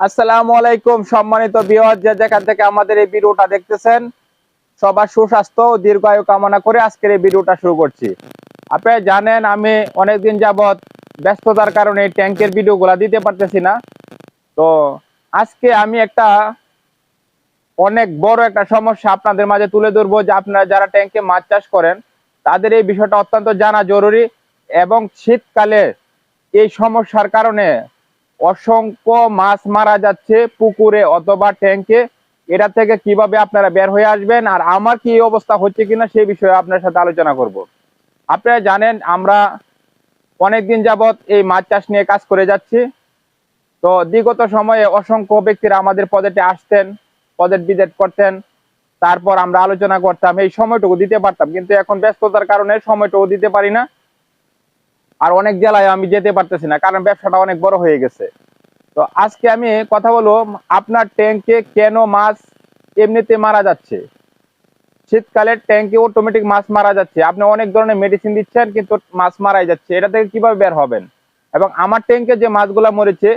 আসসালামু আলাইকুম সম্মানিত বিহজ যে যেখান থেকে আমাদের এই ভিডিওটা দেখতেছেন, সবার সুস্বাস্থ্য ও দীর্ঘায়ু কামনা করে আজকের এই ভিডিওটা শুরু করছি। আপনারা জানেন আমি অনেকদিন যাবৎ ব্যস্ততার কারণে ট্যাঙ্কের ভিডিওগুলো দিতে পারতেছি না। তো আজকে আমি একটা অনেক বড় একটা সমস্যা আপনাদের মাঝে তুলে ধরবো যে আপনারা যারা ট্যাঙ্কে মাছ চাষ করেন, তাদের এই বিষয়টা অত্যন্ত জানা জরুরি এবং শীতকালে এই সমস্যার কারণে অসংখ্য মাছ মারা যাচ্ছে পুকুরে অথবা ট্যাঙ্কে এটা থেকে কীভাবে আপনারা বের হয়ে আসবেন আর আমার কি অবস্থা হচ্ছে কিনা সেই বিষয়ে আপনার সাথে আলোচনা করব। আপনারা জানেন, আমরা অনেকদিন যাবৎ এই মাছ চাষ নিয়ে কাজ করে যাচ্ছি। তো বিগত সময়ে অসংখ্য ব্যক্তিরা আমাদের পদেটে আসতেন, পদেট বিদেট করতেন। তারপর আমরা আলোচনা করতাম, এই সময়টুকু দিতে পারতাম। কিন্তু এখন ব্যস্ততার কারণে সময়টুকু দিতে পারি না। আর অনেক জেলায় আমি যেতে পারতেছি না, কারণ ব্যবসাটা অনেক বড় হয়ে গেছে। তো আজকে আমি কথা বলব, আপনার ট্যাঙ্কে কেন মাছ এমনিতে মারা যাচ্ছে? শীতকালে ট্যাঙ্কে অটোমেটিক মাছ মারা যাচ্ছে। আপনি অনেক ধরনের মেডিসিন দিচ্ছেন, কিন্তু মাছ মারাই যাচ্ছে। এটা থেকে কীভাবে বের হবেন? এবং আমার ট্যাঙ্কে যে মাছগুলো মরেছে,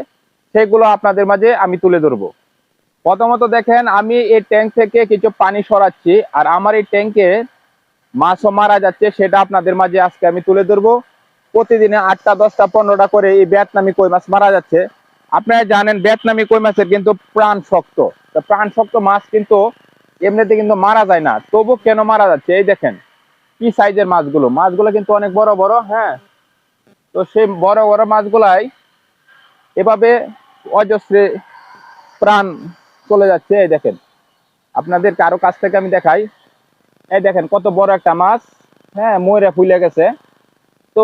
সেগুলো আপনাদের মাঝে আমি তুলে ধরবো। প্রথমত দেখেন, আমি এই ট্যাঙ্ক থেকে কিছু পানি সরাচ্ছি, আর আমার এই ট্যাঙ্কে মাছও মারা যাচ্ছে, সেটা আপনাদের মাঝে আজকে আমি তুলে ধরবো। প্রতিদিনে আটটা, দশটা, পনেরোটা করে এই ভিয়েতনামি কই মাছ মারা যাচ্ছে। আপনারা জানেন ভিয়েতনামি কই মাছের কিন্তু প্রাণ শক্ত। প্রাণ শক্ত মাছ কিন্তু এমনিতে কিন্তু মারা যায় না। তবু কেন মারা যাচ্ছে? এই দেখেন, কি সাইজের মাছগুলো? মাছগুলো কিন্তু অনেক বড় বড় হ্যাঁ। তো সেই বড় বড় মাছগুলাই এভাবে অজস্রে প্রাণ চলে যাচ্ছে। এই দেখেন আপনাদের কারও কাছ থেকে আমি দেখাই। এই দেখেন, কত বড় একটা মাছ হ্যাঁ ময়রা ফুলে গেছে। তো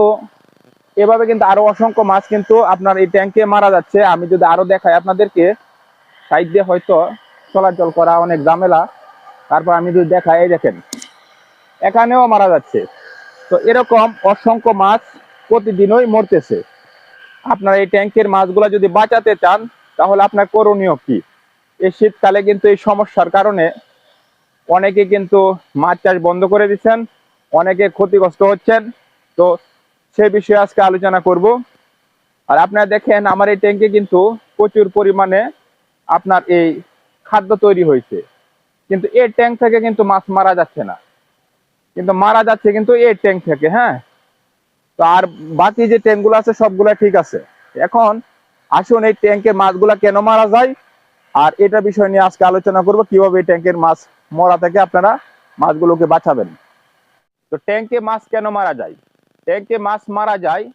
এভাবে কিন্তু আরও অসংখ্য মাছ কিন্তু আপনার এই ট্যাঙ্কে মারা যাচ্ছে। আমি যদি আরও দেখাই আপনাদেরকে, সাইড দিয়ে হয়তো চলাচল করা অনেক ঝামেলা। তারপর আমি যদি দেখাই, এই দেখেন, এখানেও মারা যাচ্ছে। তো এরকম অসংখ্য মাছ প্রতিদিনই মরতেছে। আপনার এই ট্যাঙ্কের মাছগুলো যদি বাঁচাতে চান, তাহলে আপনার করণীয় কি? এই শীতকালে কিন্তু এই সমস্যার কারণে অনেকে কিন্তু মাছ চাষ বন্ধ করে দিচ্ছেন, অনেকে ক্ষতিগ্রস্ত হচ্ছেন। তো সে বিষয়ে আজকে আলোচনা করব। আর আপনারা দেখেন, আমার এই ট্যাঙ্কে কিন্তু প্রচুর পরিমাণে আপনার এই খাদ্য তৈরি হয়েছে। কিন্তু এই ট্যাঙ্ক থেকে কিন্তু মাছ মারা যাচ্ছে না। কিন্তু মারা যাচ্ছে কিন্তু এই ট্যাঙ্ক থেকে হ্যাঁ? তো আর বাকি যে ট্যাঙ্কগুলো আছে, সবগুলা ঠিক আছে। এখন আসুন এই ট্যাঙ্কের মাছগুলা কেন মারা যায়? আর এটা বিষয় নিয়ে আজকে আলোচনা করব, কীভাবে এই ট্যাঙ্কের মাছ মরা থেকে আপনারা মাছগুলোকে বাঁচাবেন। তো ট্যাঙ্কে মাছ কেন মারা যায়? ট্যাঙ্কে মাছ মারা যায়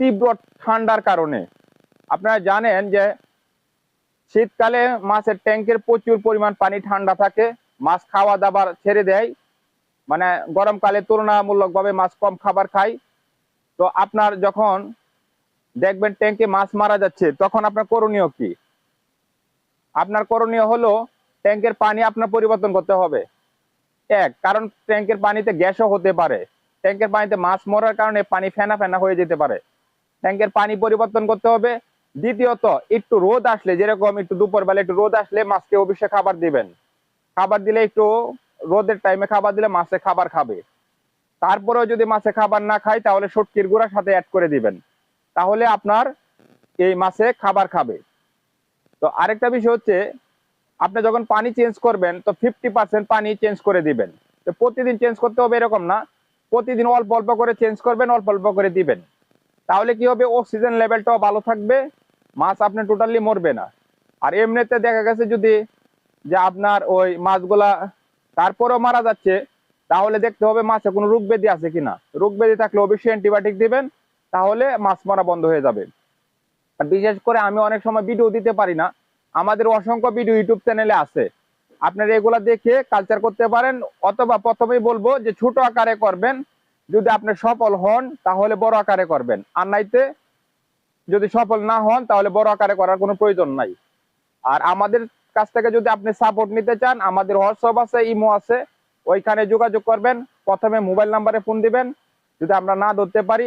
তীব্র ঠান্ডার কারণে। আপনারা জানেন যে শীতকালে মাছের ট্যাঙ্কের প্রচুর পরিমাণ পানি ঠান্ডা থাকে, মাছ খাওয়া দাবার ছেড়ে দেয় মানে গরমকালে তুলনামূলকভাবে মাছ কম খাবার খায়। তো আপনার যখন দেখবেন ট্যাঙ্কে মাছ মারা যাচ্ছে, তখন আপনার করণীয় কি? আপনার করণীয় হলো ট্যাঙ্কের পানি আপনার পরিবর্তন করতে হবে। এক, কারণ ট্যাঙ্কের পানিতে গ্যাসও হতে পারে। ট্যাঙ্কের পানিতে মাছ মরার কারণে পানি ফেনা ফেনা হয়ে যেতে পারে। ট্যাঙ্কের পানি পরিবর্তন করতে হবে। দ্বিতীয়ত, একটু রোদ আসলে, যেরকম একটু দুপুর বেলা একটু রোদ আসলে মাছকে অবশ্যই খাবার দিবেন। খাবার দিলে একটু রোদের টাইমে খাবার দিলে মাছে খাবার খাবে। তারপরেও যদি মাছে খাবার না খায়, তাহলে সটকির গুঁড়ার সাথে অ্যাড করে দিবেন। তাহলে আপনার এই মাছে খাবার খাবে। তো আরেকটা বিষয় হচ্ছে, আপনি যখন পানি চেঞ্জ করবেন, তো ফিফটি পার্সেন্ট পানি চেঞ্জ করে দিবেন। তো প্রতিদিন চেঞ্জ করতে হবে এরকম না। প্রতিদিন অল্প অল্প করে চেঞ্জ করবেন, অল্প অল্প করে দিবেন। তাহলে কি হবে? অক্সিজেন লেভেলটাও ভালো থাকবে, মাছ আপনি টোটালি মরবে না। আর এমনিতে দেখা গেছে যদি যে আপনার ওই মাছগুলা তারপরেও মারা যাচ্ছে, তাহলে দেখতে হবে মাছে কোনো রোগ ব্যাধি আছে কিনা। রোগ ব্যাধি থাকলে অবশ্যই অ্যান্টিবায়োটিক দিবেন, তাহলে মাছ মারা বন্ধ হয়ে যাবে। বিশেষ করে আমি অনেক সময় ভিডিও দিতে পারি না। আমাদের অসংখ্য ভিডিও ইউটিউব চ্যানেলে আছে। আপনারা এগুলা দেখে কালচার করতে পারেন, অথবা প্রথমেই বলব যে ছোট আকারে করবেন। যদি আপনি সফল হন, তাহলে বড় আকারে করবেন। আর নাইতে যদি সফল না হন, তাহলে বড় আকারে করার কোনো প্রয়োজন নাই। আর আমাদের কাছ থেকে যদি আপনি সাপোর্ট নিতে চান, আমাদের হোয়াটসঅ্যাপ আছে ইমো আছে, ওইখানে যোগাযোগ করবেন। প্রথমে মোবাইল নাম্বারে ফোন দিবেন। যদি আমরা না ধরতে পারি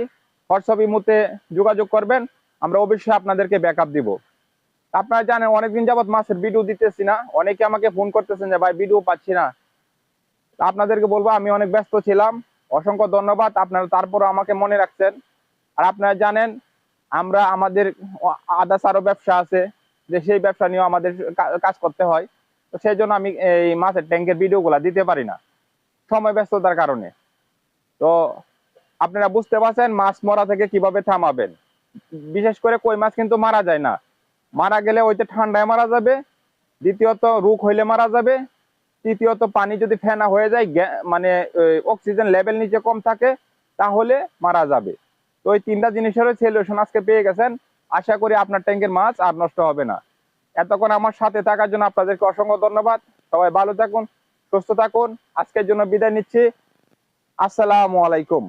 হোয়াটসঅ্যাপ ইমোতে যোগাযোগ করবেন। আমরা অবশ্যই আপনাদেরকে ব্যাকআপ দিব। আপনারা জানেন, অনেকদিন যাবত মাছের ভিডিও দিতেছি না। অনেকে আমাকে ফোন করতেছেন যে, ভাই ভিডিও পাচ্ছি না। আপনাদেরকে বলব, আমি অনেক ব্যস্ত ছিলাম। অসংখ্য ধন্যবাদ। আপনারা তারপরও আমাকে মনে রাখছেন। আর আপনারা জানেন, আমরা আমাদের আদাস আরও ব্যবসা আছে, যে সেই ব্যবসা নিয়েও আমাদের কাজ করতে হয়। তো সেই জন্য আমি এই মাছের ট্যাঙ্কের ভিডিওগুলো দিতে পারি না, সময় ব্যস্ততার কারণে। তো আপনারা বুঝতে পারছেন মাছ মরা থেকে কীভাবে থামাবেন। বিশেষ করে কই মাছ কিন্তু মারা যায় না। মারা গেলে ওইতে ঠান্ডায় মারা যাবে, দ্বিতীয়ত রোগ হইলে মারা যাবে, তৃতীয়ত পানি যদি ফেনা হয়ে যায় মানে অক্সিজেন লেভেল নিচে কম থাকে, তাহলে মারা যাবে। তো ওই তিনটা জিনিসেরও সলিউশন আজকে পেয়ে গেছেন। আশা করি আপনার ট্যাঙ্কের মাছ আর নষ্ট হবে না। এতক্ষণ আমার সাথে থাকার জন্য আপনাদেরকে অসংখ্য ধন্যবাদ। সবাই ভালো থাকুন, সুস্থ থাকুন। আজকের জন্য বিদায় নিচ্ছি। আসসালামু আলাইকুম।